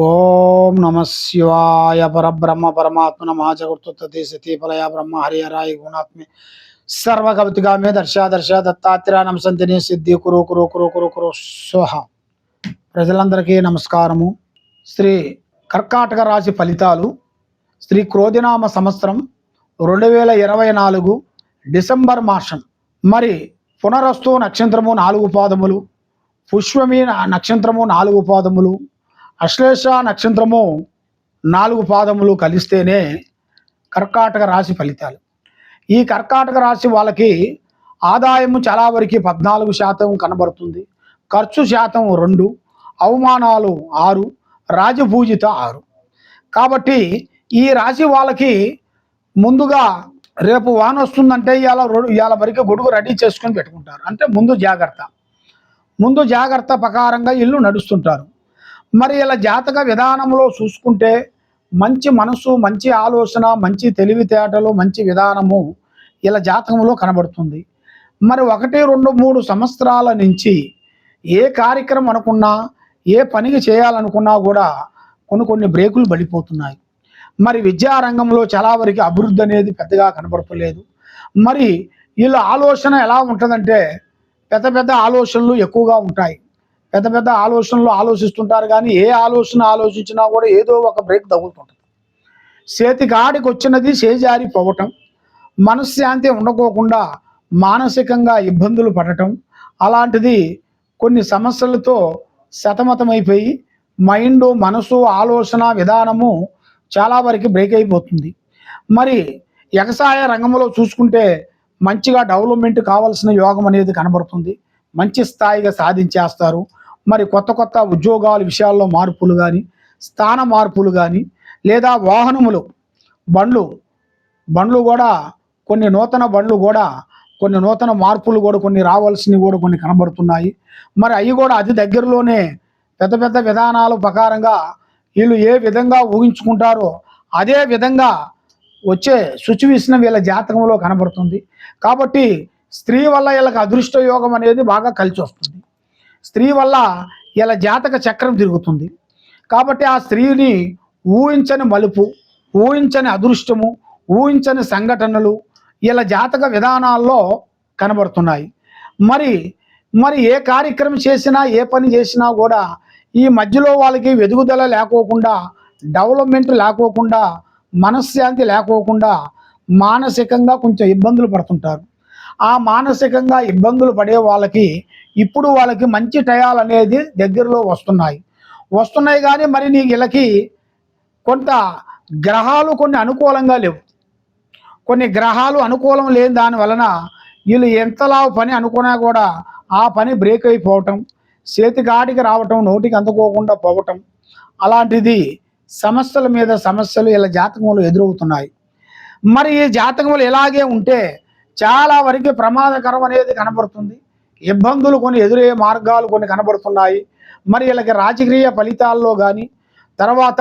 ఓం నమ శివాయ పరబ్రహ్మ పరమాత్మ నమాచగుర్తుతే సతీఫలయ బ్రహ్మ హరిహరాయ గుణాత్మే. సర్వగవతిగామే దర్శ దర్శ దత్తాత్రేయం సంతిని సిద్ధి కురు కురు కురు కురు కురు స్వహ. ప్రజలందరికీ నమస్కారము. శ్రీ కర్కాటక రాశి ఫలితాలు. శ్రీ క్రోధినామ సంవత్సరం రెండు వేల ఇరవై నాలుగు డిసెంబర్ మాసం. మరి పునరస్తు నక్షత్రము నాలుగు పాదములు. పుష్పమి నక్షత్రము నాలుగు పాదములు. అశ్లేష నక్షత్రము నాలుగు పాదములు కలిస్తేనే కర్కాటక రాశి ఫలితాలు. ఈ కర్కాటక రాశి వాళ్ళకి ఆదాయము చాలా వరకు పద్నాలుగు శాతం కనబడుతుంది. ఖర్చు శాతం రెండు అవమానాలు ఆరు రాజపూజిత ఆరు. కాబట్టి ఈ రాశి వాళ్ళకి ముందుగా రేపు వాన వస్తుందంటే ఇవాళ ఇవాళ వరకు గొడుగు రెడీ చేసుకొని పెట్టుకుంటారు. అంటే ముందు జాగ్రత్త. ముందు జాగ్రత్త ప్రకారంగా ఇల్లు నడుస్తుంటారు. మరి ఇలా జాతక విధానంలో చూసుకుంటే మంచి మనసు మంచి ఆలోచన మంచి తెలివితేటలు మంచి విధానము ఇలా జాతకంలో కనబడుతుంది. మరి ఒకటి రెండు మూడు సంవత్సరాల నుంచి ఏ కార్యక్రమం అనుకున్నా ఏ పనికి చేయాలనుకున్నా కూడా కొన్ని కొన్ని బ్రేకులు పడిపోతున్నాయి. మరి విద్యారంగంలో చాలా వరకు అభివృద్ధి అనేది పెద్దగా కనబడతలేదు. మరి వీళ్ళ ఆలోచన ఎలా ఉంటుందంటే పెద్ద పెద్ద ఆలోచనలు ఎక్కువగా ఉంటాయి. పెద్ద పెద్ద ఆలోచనలు ఆలోచిస్తుంటారు కానీ ఏ ఆలోచన ఆలోచించినా కూడా ఏదో ఒక బ్రేక్ తగులుతుంటుంది. చేతికి ఆడికి వచ్చినది చేజారి పోవటం మనశ్శాంతి ఉండకోకుండా మానసికంగా ఇబ్బందులు పడటం అలాంటిది కొన్ని సమస్యలతో సతమతమైపోయి మైండ్ మనసు ఆలోచన విధానము చాలా వరకు బ్రేక్ అయిపోతుంది. మరి వ్యవసాయ రంగంలో చూసుకుంటే మంచిగా డెవలప్మెంట్ కావాల్సిన యోగం అనేది కనబడుతుంది. మంచి స్థాయిగా సాధించేస్తారు. మరి కొత్త కొత్త ఉద్యోగాల విషయాల్లో మార్పులు కానీ స్థాన మార్పులు కానీ లేదా వాహనములు బండ్లు బండ్లు కూడా కొన్ని నూతన బండ్లు కూడా కొన్ని నూతన మార్పులు కూడా కొన్ని రావాల్సినవి కూడా కొన్ని కనబడుతున్నాయి. మరి అవి కూడా అతి దగ్గరలోనే పెద్ద పెద్ద విధానాల ప్రకారంగా వీళ్ళు ఏ విధంగా ఊహించుకుంటారో అదే విధంగా వచ్చే సిచ్యువేషన్ వీళ్ళ జాతకంలో కనబడుతుంది. కాబట్టి స్త్రీ వల్ల వీళ్ళకి అదృష్ట యోగం అనేది బాగా కలిసి వస్తుంది స్త్రీ వల్ల ఇలా జాతక చక్రం తిరుగుతుంది. కాబట్టి ఆ స్త్రీని ఊహించని మలుపు ఊహించని అదృష్టము ఊహించని సంఘటనలు ఇలా జాతక విధానాల్లో కనబడుతున్నాయి. మరి మరి ఏ కార్యక్రమం చేసినా ఏ పని చేసినా కూడా ఈ మధ్యలో వాళ్ళకి వెదుగుదల లేకోకుండా డెవలప్మెంట్ లేకోకుండా మనశ్శాంతి లేకోకుండా మానసికంగా కొంచెం ఇబ్బందులు పడుతుంటారు. ఆ మానసికంగా ఇబ్బందులు పడే వాళ్ళకి ఇప్పుడు వాళ్ళకి మంచి టయాలు అనేది దగ్గరలో వస్తున్నాయి. వస్తున్నాయి కానీ మరి నీ వీళ్ళకి కొంత గ్రహాలు కొన్ని అనుకూలంగా లేవు. కొన్ని గ్రహాలు అనుకూలం లేని దాని వలన వీళ్ళు ఎంతలా పని అనుకున్నా కూడా ఆ పని బ్రేక్ అయిపోవటం చేతికాటికి రావటం నోటికి అందుకోకుండా పోవటం అలాంటిది సమస్యల మీద సమస్యలు ఇలా జాతకంలో ఎదురవుతున్నాయి. మరి ఈ జాతకములు ఇలాగే ఉంటే చాలా వరకు ప్రమాదకరం అనేది కనబడుతుంది. ఇబ్బందులు కొన్ని ఎదురయ్యే మార్గాలు కొన్ని కనబడుతున్నాయి. మరి వీళ్ళకి రాజకీయ ఫలితాల్లో కానీ తర్వాత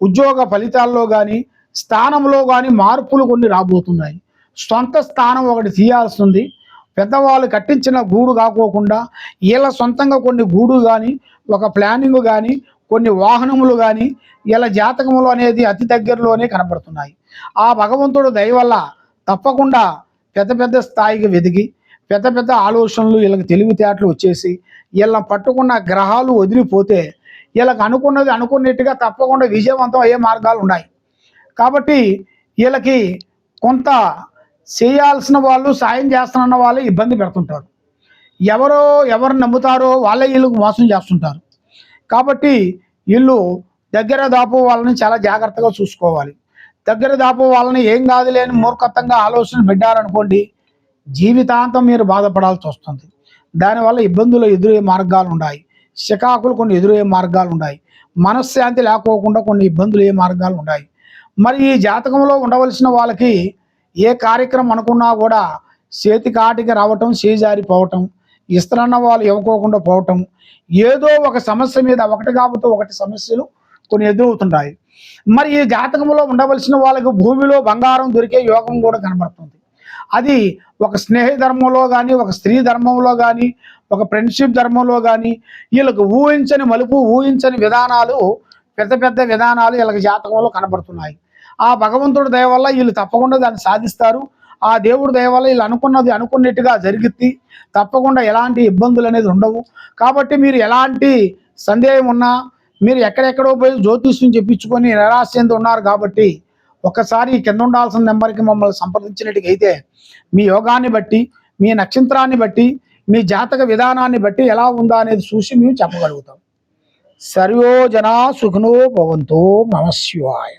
ఉద్యోగ ఫలితాల్లో కానీ స్థానంలో కానీ మార్పులు కొన్ని రాబోతున్నాయి. సొంత స్థానం ఒకటి తీయాల్సింది. పెద్దవాళ్ళు కట్టించిన గూడు కాకోకుండా వీళ్ళ సొంతంగా కొన్ని గూడు కానీ ఒక ప్లానింగ్ కానీ కొన్ని వాహనములు కానీ వీళ్ళ జాతకములు అనేది అతి దగ్గరలోనే కనబడుతున్నాయి. ఆ భగవంతుడు దయ వల్ల తప్పకుండా పెద్ద పెద్ద స్థాయికి వెదిగి పెద్ద పెద్ద ఆలోచనలు వీళ్ళకి తెలివితేటలు వచ్చేసి వీళ్ళని పట్టుకున్న గ్రహాలు వదిలిపోతే వీళ్ళకి అనుకున్నది అనుకున్నట్టుగా తప్పకుండా విజయవంతం అయ్యే మార్గాలు ఉన్నాయి. కాబట్టి వీళ్ళకి కొంత చేయాల్సిన వాళ్ళు సాయం చేస్తున్న వాళ్ళు ఇబ్బంది పెడుతుంటారు. ఎవరో ఎవరు నమ్ముతారో వాళ్ళే వీళ్ళకి మోసం చేస్తుంటారు. కాబట్టి వీళ్ళు దగ్గర దాపు వాళ్ళని చాలా జాగ్రత్తగా చూసుకోవాలి. దగ్గర దాపు వాళ్ళని ఏం కాదు లేని మూర్ఖత్వంగా ఆలోచన పెట్టారనుకోండి జీవితాంతం మీరు బాధపడాల్సి వస్తుంది. దానివల్ల ఇబ్బందులు ఎదురయ్యే మార్గాలు ఉన్నాయి చికాకులు కొన్ని ఎదురయ్యే మార్గాలు ఉన్నాయి మనశ్శాంతి లేకోకుండా కొన్ని ఇబ్బందులు ఏ మార్గాలు ఉన్నాయి మరి ఈ జాతకంలో ఉండవలసిన వాళ్ళకి ఏ కార్యక్రమం అనుకున్నా కూడా చేతి కాటికి రావటం చేజారిపోవటం ఇస్తారన్న వాళ్ళు ఇవ్వకోకుండా పోవటం ఏదో ఒక సమస్య మీద ఒకటి కాబట్టి ఒకటి సమస్యలు కొన్ని ఎదురవుతుంటాయి. మరి ఈ జాతకంలో ఉండవలసిన వాళ్ళకి భూమిలో బంగారం దొరికే యోగం కూడా కనబడుతుంది. అది ఒక స్నేహ ధర్మంలో కానీ ఒక స్త్రీ ధర్మంలో కానీ ఒక ఫ్రెండ్షిప్ ధర్మంలో కానీ వీళ్ళకు ఊహించని మలుపు ఊహించని విధానాలు పెద్ద పెద్ద విధానాలు వీళ్ళకి జాతకంలో కనబడుతున్నాయి. ఆ భగవంతుడి దయ వల్ల వీళ్ళు తప్పకుండా దాన్ని సాధిస్తారు. ఆ దేవుడి దయ వల్ల వీళ్ళు అనుకున్నది అనుకున్నట్టుగా జరిగిద్ది. తప్పకుండా ఎలాంటి ఇబ్బందులు అనేది ఉండవు. కాబట్టి మీరు ఎలాంటి సందేహం ఉన్నా మీరు ఎక్కడెక్కడో పోయి జ్యోతిష్యం చెప్పించుకొని నిరాశ చెంది ఉన్నారు కాబట్టి ఒకసారి కింద ఉండాల్సిన నెంబర్కి మమ్మల్ని సంప్రదించినట్టుగా అయితే మీ యోగాన్ని బట్టి మీ నక్షత్రాన్ని బట్టి మీ జాతక విధానాన్ని బట్టి ఎలా ఉందా అనేది చూసి మేము చెప్పగలుగుతాం. సర్వోజన సుఖనో భవంతో నమశివాయ